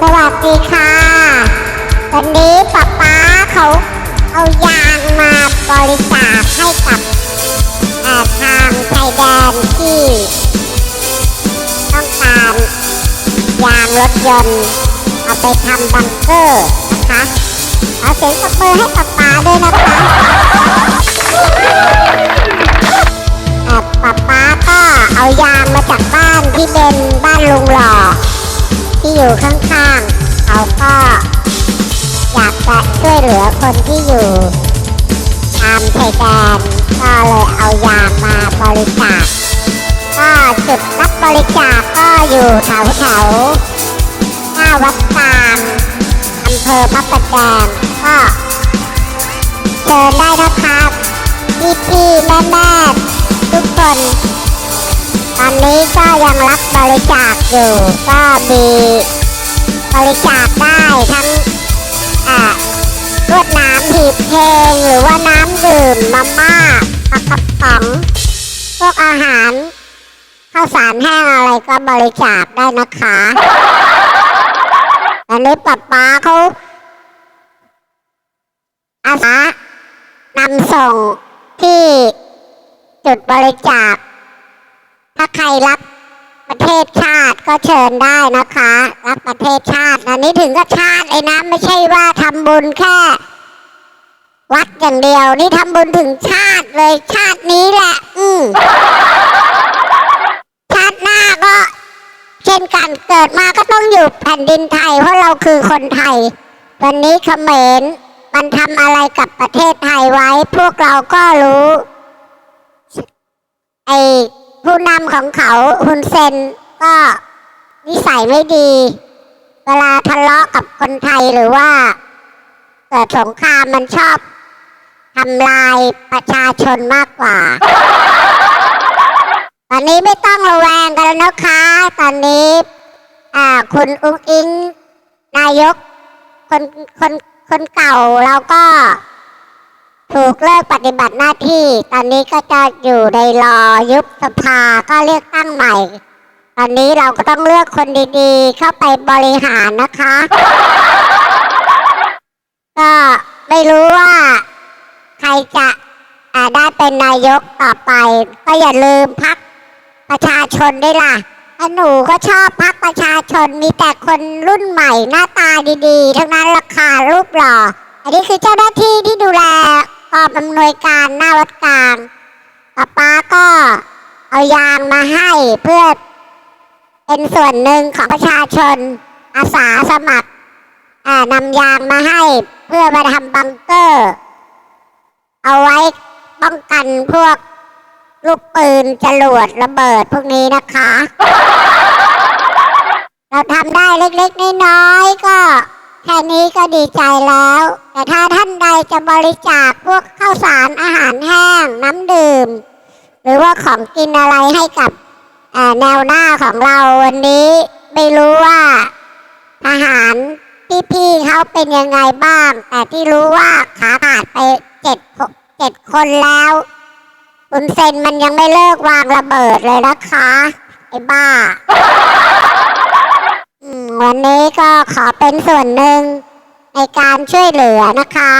สวัสดีค่ะ วันนี้ป๊าป๊าเขาเอายางมาบริจาคให้กับทางชายแดนที่ต้องการยางรถยนต์เอาไปทำบังเกอร์นะคะเอาเสียงตบมือให้ป๊าป๊าด้วยนะคะเอ่อป๊าป๊าก็เอายางมาจากบ้านที่เป็นบ้านลุงหล่อที่อยู่ข้างๆ คนที่อยู่ตามชายแดนก็เลยเอายางมาบริจาคก็จุดรับบริจาคก็อยู่แถวแถวๆหน้าวัดกลางอำเภอพระประแดงก็เชิญได้นะครับพี่พี่ๆแม่แม่ๆทุกคน ตอนนี้ก็ยังรับบริจาคอยู่ก็มีบริจาคได้ทั้ง บเพลงหรือว่าน้ำดื่มมาม่าปลากระป๋องพวกอาหารข้าวสารแห้งอะไรก็บริจาคได้นะคะอันนี้ป๊าป๊าเขาอาสานำส่งที่จุดบริจาค ถ้าใครรักประเทศชาติก็เชิญได้นะคะ รักประเทศชาติอันนี้ถึงก็ชาติเลยนะ ไม่ใช่ว่าทำบุญแค่ วัดอย่างเดียวนี่ทำบุญถึงชาติเลยชาตินี้แหละ อืมชาติหน้าก็ เช่นกันเกิดมาก็ต้องอยู่แผ่นดินไทย เพราะเราคือคนไทย วันนี้เขมรมันทำอะไรกับประเทศไทยไว้ พวกเราก็รู้ ไอผู้นำของเขาฮุนเซนก็นิสัยไม่ดี เวลาทะเลาะกับคนไทยหรือว่าเกิดสงครามมันชอบ ทำลายประชาชนมากกว่า ตอนนี้ไม่ต้องระแวงกันแล้วนะคะ ตอนนี้คุณอุ้งอิงนายกคนคนคนเก่าเราก็ถูกเลิกปฏิบัติหน้าที่ ตอนนี้ก็จะอยู่ในรอยุบสภาก็เลือกตั้งใหม่ ตอนนี้เราก็ต้องเลือกคนดีๆ เข้าไปบริหารนะคะ ก็ไม่รู้ว่า ใครจะอ่าได้เป็ นายกต่อไป ก็อย่าลืมพักประชาชนด้วยล่ะหนูก็ชอบพักประชาชนมีแต่คนรุ่นใหม่หน้าตาดีๆ ทั้งนั้นราคารูปหล่อ อันนี้คือเจ้าหน้าที่ที่ดูแลกองอำนวยการหน้าวัดกลางป้าป้าก็เอายางมาให้เพื่อเป็นส่วนหนึ่งของประชาชนอาสาสมัครอ่านำยางมาให้เพื่อมาทำบังเกอร์ เอาไว้ ป้องกันพวกลูกปืนจรวดระเบิดพวกนี้นะคะ เราทำได้เล็กๆน้อยๆก็แค่นี้ก็ดีใจแล้ว แต่ถ้าท่านใดจะบริจาคพวกข้าวสารอาหารแห้งน้ำดื่ม หรือว่าของกินอะไรให้กับแนวหน้าของเราวันนี้ ไม่รู้ว่าทหารพี่ๆเขาเป็นยังไงบ้าง แต่ที่รู้ว่าขาขาดไปเจ็ด เจ็ดคนแล้วคุณเซนมันยังไม่เลิกวางระเบิดเลยนะคะ ไอ้บ้า วันนี้ก็ขอเป็นส่วนหนึ่งในการช่วยเหลือนะคะ